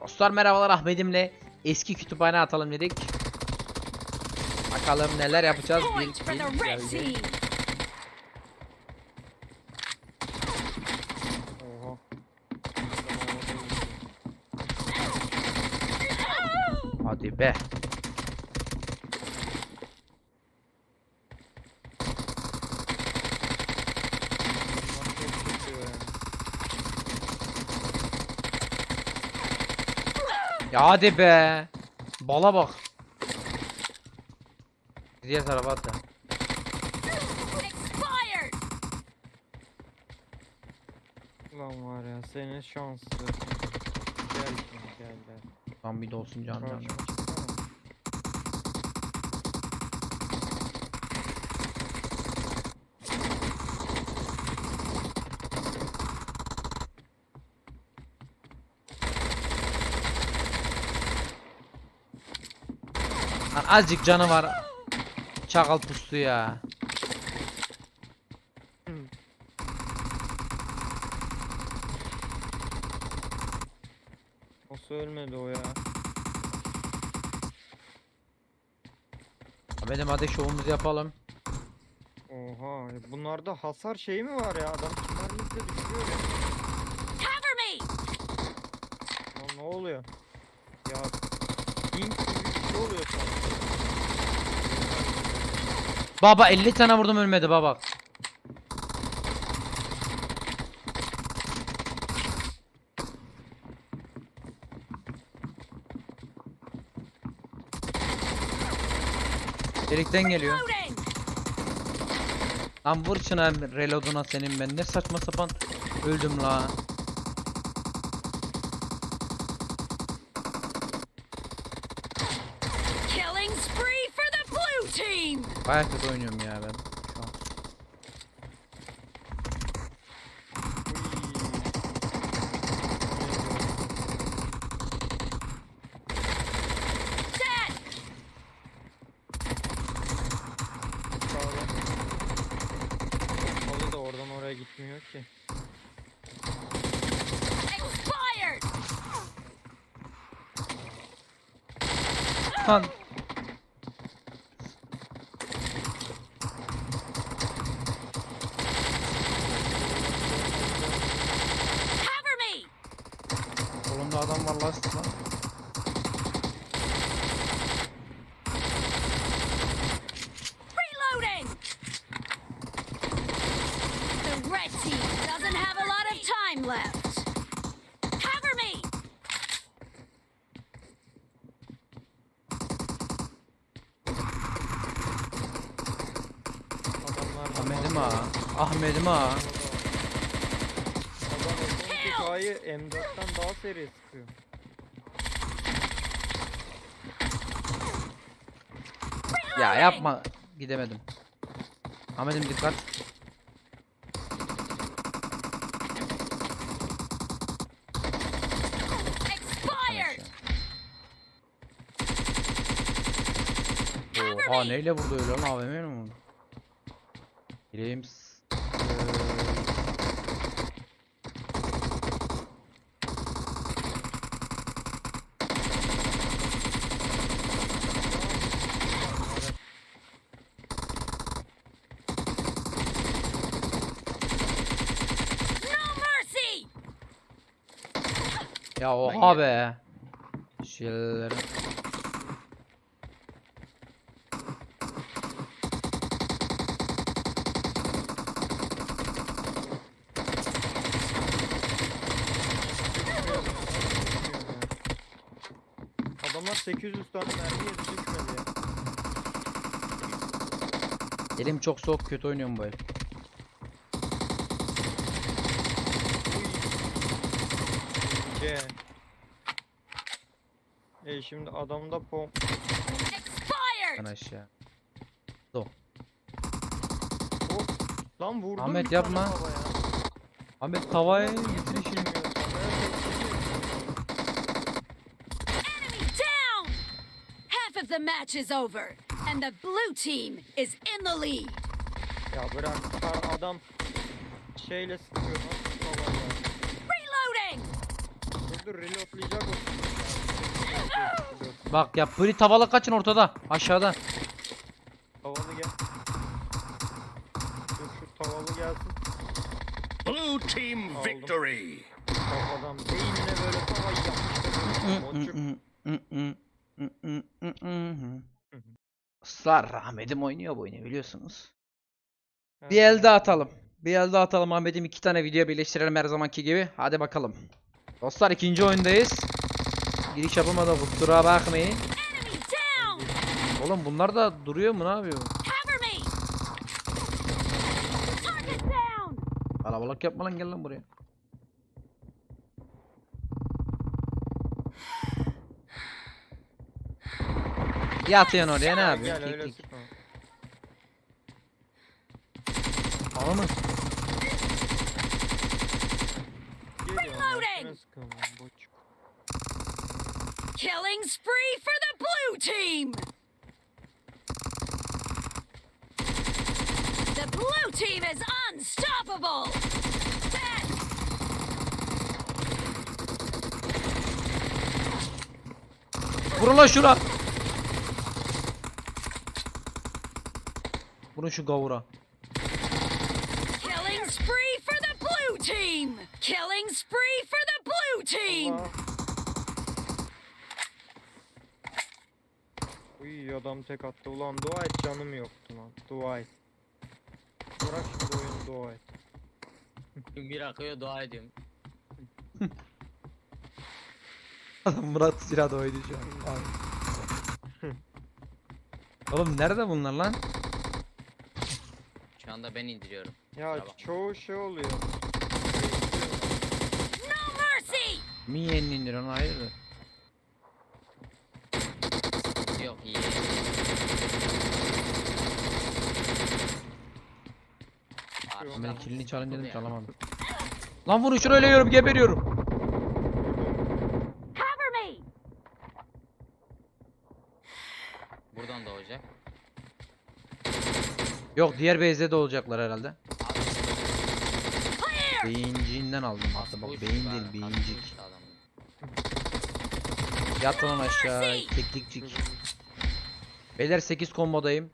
Dostlar merhabalar Ahmet'imle eski kütüphane atalım dedik. Bakalım neler yapacağız. Bir. Oha. Hadi be. Ya hadi be. Bala bak. Diğer tarafa at. Lan var ya senin şanslı. Gel gel gel. Tam bir de olsun can Lan azıcık canı var. Çakal pustu ya. Nasıl ölmedi o ya? Benim hadi şovumuzu yapalım. Oha bunlarda hasar şeyi mi var ya? Adam kimlerlikle düşüyor ya. Cover me. Lan ne oluyor? Ya Link gibi bir şey oluyor sanki. Baba 50 tane vurdum ölmedi baba. Delikten geliyor. Lan vur şuna reloaduna senin ben ne saçma sapan öldüm la. Team. Baya kötü oynuyorum ya ben şu an. Halı da oradan oraya gitmiyor ki. Expired. Lan Cover me. kolunda adam var last lan. Reloading. The red team doesn't have a lot of time left. Cover me. Adamlar da Ahmet'im ha. Ahmet'im ha. Adam son hikayeyi M4'ten daha seri sıkıyor. Ya yapma. Gidemedim. Ahmet'im dikkat. Expired. Oha neyle vurdu öyle lan AVM mi vurdu? Gireyim. s- No mercy. Ya oha be. Şeyleri. Adamlar 800 tane mermi yedi düşmedi ya. Elim çok soğuk kötü oynuyorum bu el. E şimdi adamda pom Expired. Ben aşağı. Hop. Lan vurdum Ahmet bir tane yapma. havaya. Ahmet tavayı Nasıl the match is over, and the blue team is in the lead. Ya bırak adam şeyle sıkıyor nasıl. Reloading. Dur dur reloadlayacak o. Bak ya pırı tavalı kaçın ortada. Aşağıda. Tavalı gel. Dur şu tavalı gelsin. Blue team Aldım. victory. Kafadan beynine böyle tavayı yapmışlar. Israr Ahmet'im oynuyor bu oyunu biliyorsunuz. Bir el daha atalım. Bir el daha atalım Ahmet'im iki tane video birleştirelim her zamanki gibi. Hadi bakalım. Dostlar ikinci oyundayız. Giriş yapamadı kusura bakmayın. Oğlum bunlar da duruyor mu ne yapıyor? Kalabalık yapma lan gel lan buraya. Yatıyorsun oraya ne Gel yapıyorsun? öyle Kek kek. sıkma. Lan, Reloading. Killing spree for the blue team! The blue team is unstoppable! Dead! Vurun lan Vurun şu gavura. Killing spree for the blue team! Killing spree for the blue team! Uy adam tek attı ulan dua et canım yoktu lan dua et. Bırak şu oyunu dua et. Bir akıyor dua ediyorum. Murat silahda oydu şu an. Abi. Oğlum nerede bunlar lan? Anda ben indiriyorum. Ya Kusura bakma. çoğu şey oluyor. No mercy! Miye'nin indiriyorsun hayırdır? Yok iyi. Arkadan Ben kilini çalayım dedim çalamadım. Lan vurun şunu ölüyorum geberiyorum. Cover me! Buradan doğacak. Yok diğer base'de de olacaklar herhalde. Beyinciğinden aldım hatta bak beyin değil beyincik. Yat lan aşağı keklikcik. Beyler 8 kombodayım.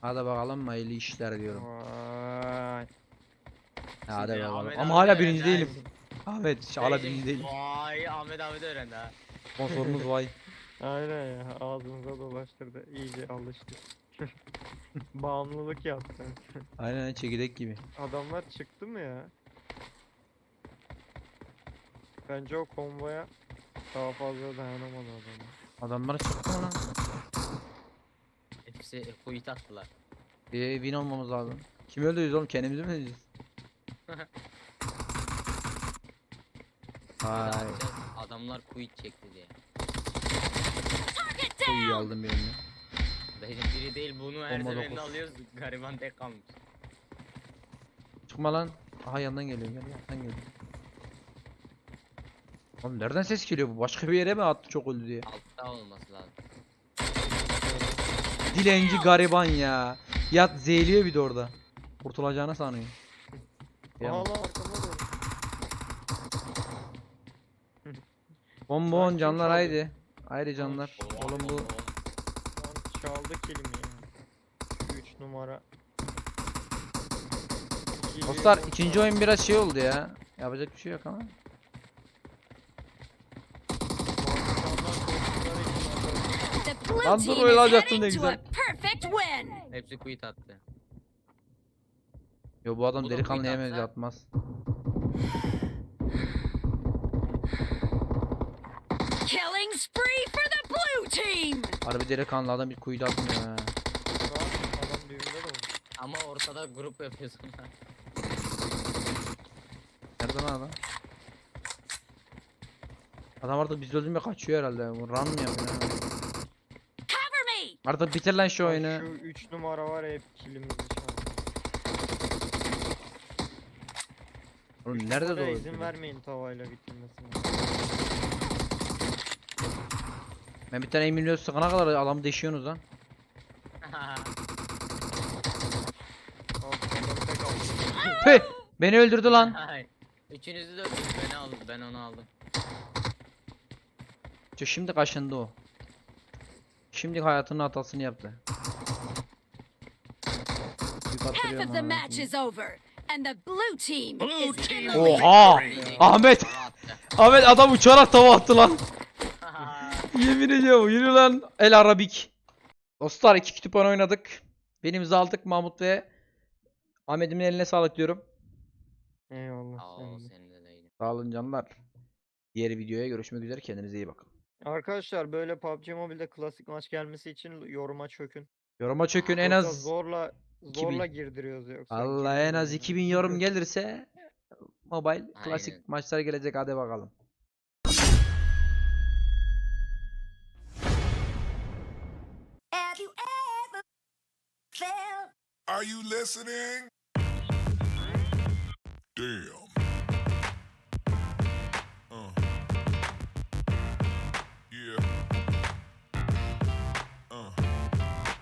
Hadi bakalım hayırlı işler diyorum. Vay. Hadi Şimdi bakalım. Ahmet Ama abi hala öğrendi birinci ha. değilim. Ahmet hala birinci değilim. Vay Ahmet Ahmet öğrendi ha. Sponsorumuz vay. Aynen ya ağzımıza dolaştırdı iyice alıştık. Bağımlılık yaptı. Aynen çekirdek gibi. Adamlar çıktı mı ya? Bence o konvoya daha fazla dayanamadı adamlar. Adamlar çıktı mı lan? Hepsi kuyut attılar. Bir win olmamız lazım. Kim öldürüyoruz oğlum kendimizi mi öldüreceğiz? Biz de Hay. atacağız, Adamlar kuyut çekti diye. Target down! aldım birini. Benim biri değil bunu her Bomba seferinde dokuz. alıyoruz. Gariban tek kalmış. Çıkma lan. Aha yandan geliyor gel yandan geliyor. Oğlum nereden ses geliyor bu? Başka bir yere mi attı çok öldü diye. Altta olması lazım. Dilenci gariban ya. Yat zehliyor bir de orada. Kurtulacağını sanıyor. Aha lan. Bonbon kim canlar haydi. Haydi canlar. Oğlum bu kelimi ya. 3 numara. İki Dostlar ikinci oyun biraz şey oldu ya. Yapacak bir şey yok ama. Lan dur, öyle is alacaktın ne güzel. Hepsi kuyut attı. Yo bu adam Bu delikanlı atsa- atmaz. Killing spree for the blue team! Harbi delikanlı adam bir kuyuda atmıyor ha. Adam düğünde de oldu. Ama ortada grup yapıyorsun. Nerede lan adam? Adam artık biz öldürmeye kaçıyor herhalde. Bu Run mı yapıyor? ha? Artık bitir lan şu oyunu. Şu 3 numara var ya hep kilimizi çaldı. Oğlum nerede Oraya doğru? izin vermeyin tavayla bitirmesine. Ben bir tane Emilio sıkana kadar adamı deşiyorsunuz lan. Püh! Beni öldürdü lan. Hay. Üçünüzü de öldürdü. Beni aldı. Ben onu aldım. Şu Şimdi kaşındı o. şimdi hayatının hatasını yaptı. Half of the match is over, and the blue team is in the Oha! victory. Ahmet! Ahmet adam uçarak tava attı lan. Yemin ediyorum yürü lan El Arabik. Dostlar iki kütüphane oynadık. Benim aldık Mahmut ve Ahmet'imin eline sağlık diyorum. Eyvallah. Sağ senin de. olun canlar. Diğer videoya görüşmek üzere kendinize iyi bakın. Arkadaşlar böyle PUBG Mobile'de klasik maç gelmesi için yoruma çökün. Yoruma çökün en az zorla 2000. zorla girdiriyoruz yoksa. Allah en az girmiyoruz 2000 yani. yorum gelirse mobile klasik maçlar gelecek hadi bakalım. Felt Are you listening? Damn.